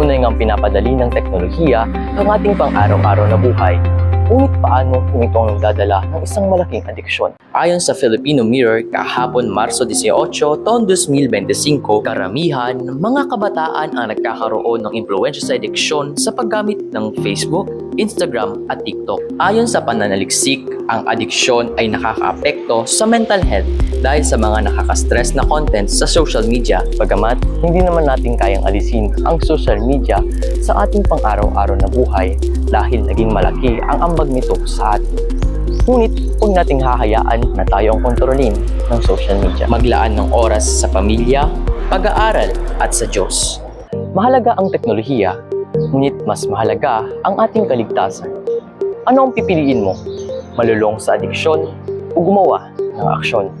Tunay ngang pinapadali ng teknolohiya ang ating pang-araw-araw na buhay. Ngunit paano kung ito ang nagdadala ng isang malaking adiksyon? Ayon sa Filipino Mirror, kahapon Marso 18, taon 2025, karamihan mga kabataan ang nagkakaroon ng impluensya sa adiksyon sa paggamit ng Facebook, Instagram at TikTok. Ayon sa pananaliksik, ang adiksyon ay nakakaapekto sa mental health dahil sa mga nakaka-stress na content sa social media. Bagamat hindi naman natin kayang alisin ang social media sa ating pang-araw-araw na buhay dahil naging malaki ang ambag nito sa atin. Ngunit huwag nating hahayaan na tayo ang kontrolin ng social media. Maglaan ng oras sa pamilya, pag-aaral at sa Diyos. Mahalaga ang teknolohiya, ngunit mas mahalaga ang ating kaligtasan. Ano ang pipiliin mo? Malulong sa adiksyon o gumawa ng aksyon.